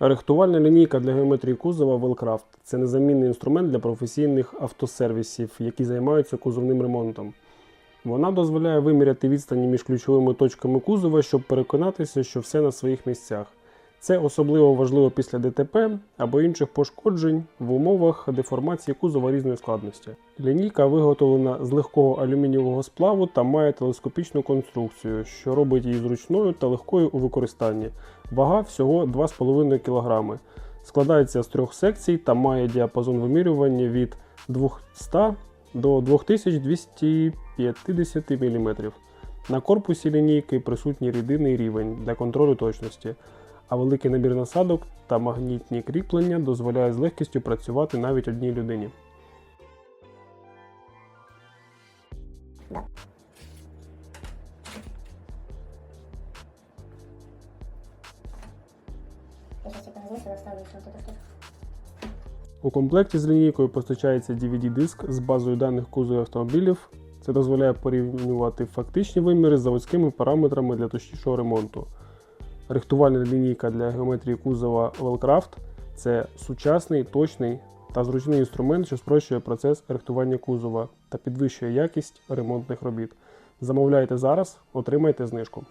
Рихтувальна лінійка для геометрії кузова Велкрафт – це незамінний інструмент для професійних автосервісів, які займаються кузовним ремонтом. Вона дозволяє виміряти відстані між ключовими точками кузова, щоб переконатися, що все на своїх місцях. Це особливо важливо після ДТП або інших пошкоджень в умовах деформації кузова різної складності. Лінійка виготовлена з легкого алюмінієвого сплаву та має телескопічну конструкцію, що робить її зручною та легкою у використанні. Вага всього 2,5 кг. Складається з трьох секцій та має діапазон вимірювання від 200 до 2250 мм. На корпусі лінійки присутній рідинний рівень для контролю точності, а великий набір насадок та магнітні кріплення дозволяє з легкістю працювати навіть одній людині. У комплекті з лінійкою постачається DVD-диск з базою даних кузовів автомобілів. Це дозволяє порівнювати фактичні виміри з заводськими параметрами для точнішого ремонту. Рихтувальна лінійка для геометрії кузова Wellcraft – це сучасний, точний та зручний інструмент, що спрощує процес рихтування кузова та підвищує якість ремонтних робіт. Замовляйте зараз, отримайте знижку.